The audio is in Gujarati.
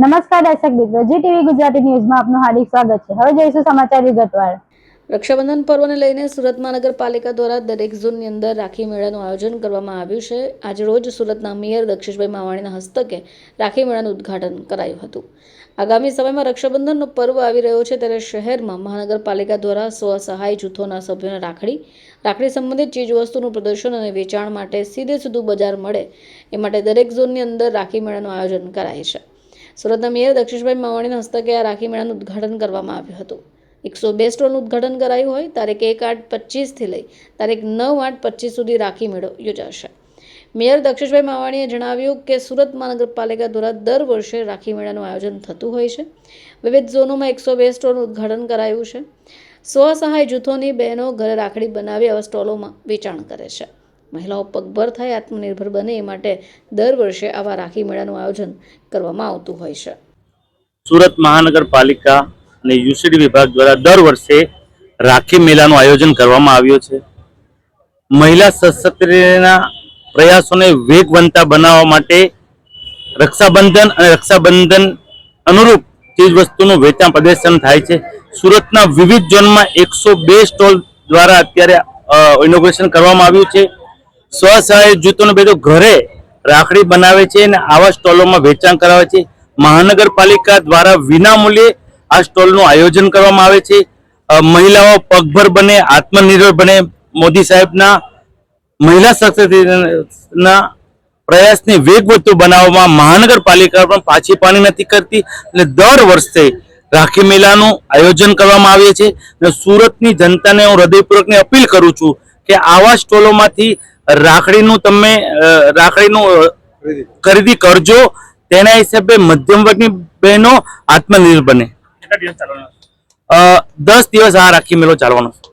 નમસ્કાર દર્શક મિત્રો, જી ટીવી ગુજરાતી ન્યૂઝમાં આપનું હાર્દિક સ્વાગત છે. હવે જોઈશું સમાચાર વિગતવાર. રક્ષાબંધન પર્વને લઈને સુરત મહાનગરપાલિકા દ્વારા દરેક ઝોનની અંદર રાખી મેળાનું આયોજન કરવામાં આવ્યું છે. આજ રોજ સુરતના મેયર દક્ષેશભાઈ માવાણીના હસ્તકે રાખી મેળાનું ઉદ્ઘાટન કરાયું હતું. આગામી સમયમાં રક્ષાબંધનનો પર્વ આવી રહ્યો છે ત્યારે શહેરમાં મહાનગરપાલિકા દ્વારા સ્વસહાય જૂથોના સભ્યોને રાખડી રાખડી સંબંધિત ચીજવસ્તુનું પ્રદર્શન અને વેચાણ માટે સીધે સીધું બજાર મળે એ માટે દરેક ઝોનની અંદર રાખી મેળાનું આયોજન કરાય છે. સુરતના મેયર દક્ષેશભાઈ માવાણીના હસ્તકે આ રાખી મેળાનું ઉદ્ઘાટન કરવામાં આવ્યું હતું. એકસો બે સ્ટોલનું ઉદ્ઘાટન કરાયું હોય, તારીખ એક આઠ પચીસથી લઈ તારીખ નવ આઠ પચીસ સુધી રાખી મેળો યોજાશે. મેયર દક્ષેશભાઈ માવાણીએ જણાવ્યું કે સુરત મહાનગરપાલિકા દ્વારા દર વર્ષે રાખી મેળાનું આયોજન થતું હોય છે. વિવિધ ઝોનોમાં એકસો બે સ્ટોલનું ઉદ્ઘાટન કરાયું છે. સ્વસહાય જૂથોની બહેનો ઘરે રાખડી બનાવી આવા સ્ટોલોમાં વેચાણ કરે છે. મહિલાઓ પગભર થાય, આત્મનિર્ભર બને એ માટે દર વર્ષે આવા રાખી મેળાનું આયોજન કરવામાં આવતું હોય છે. સુરત મહાનગરપાલિકા અને યુસીડી વિભાગ દ્વારા દર વર્ષે રાખી મેળાનું આયોજન કરવામાં આવ્યું છે. મહિલા સશક્તિકરણના પ્રયાસોને વેગવંતા બનાવવા માટે રક્ષાબંધન અને રક્ષાબંધન અનુરૂપ ચીજવસ્તુનું વેચાણ પ્રદર્શન થાય છે. સુરતના વિવિધ ઝોનમાં એકસો બે સ્ટોલ દ્વારા અત્યારે ઇનોગ્રેશન કરવામાં આવ્યું છે. સ્વસહાય જૂથોને બધું ઘરે રાખડી બનાવે છે અને આવા સ્ટોલોમાં વેચાણ કરાવે છે. મહાનગરપાલિકા દ્વારા વિનામૂલ્યે આ સ્ટોલનું આયોજન કરવામાં આવે છે. મહિલાઓ પગભર બને, આત્મનિર્ભર બને. મોદી સાહેબના મહિલા સશક્તિના પ્રયાસને વેગવતું બનાવવામાં મહાનગરપાલિકા પણ પાછી પાણી નથી કરતી અને દર વર્ષે રાખી મેળાનું આયોજન કરવામાં આવે છે. અને સુરતની જનતાને હું હૃદયપૂર્વકની અપીલ કરું છું કે આવા સ્ટોલોમાંથી રાખડીનું તમે રાખડીનું ખરીદી. કરજો. તેના હિસાબે મધ્યમ વર્ગની બહેનો આત્મનિર્ભર બને. અ, દસ દિવસ આ રાખી મેળો ચાલવાનો. છે